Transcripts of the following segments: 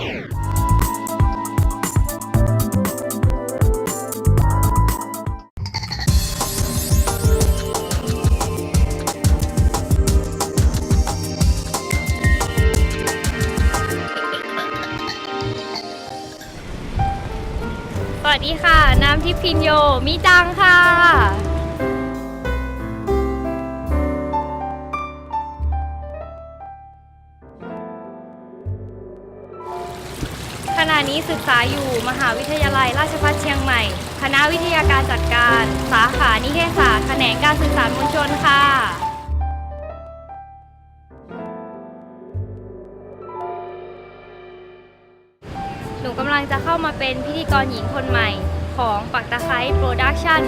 สวัสดีค่ะ น้ำทิพย์พินโย มีจังค่ะ ขณะนี้ศึกษาอยู่มหาวิทยาลัยราชภัฏเชียงใหม่ คณะวิทยาการจัดการ สาขานิเทศศาสตร์แขนงการสื่อสารมวลชนค่ะหนูกำลังจะเข้ามาเป็นพิธีกรหญิงคนใหม่ ของปักตะไคร้โปรดักชั่น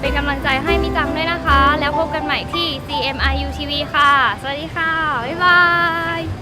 เป็นกำลังใจให้มิจังด้วยนะคะ แล้วพบกันใหม่ที่ CMIU TV ค่ะ สวัสดีค่ะ บ๊ายบาย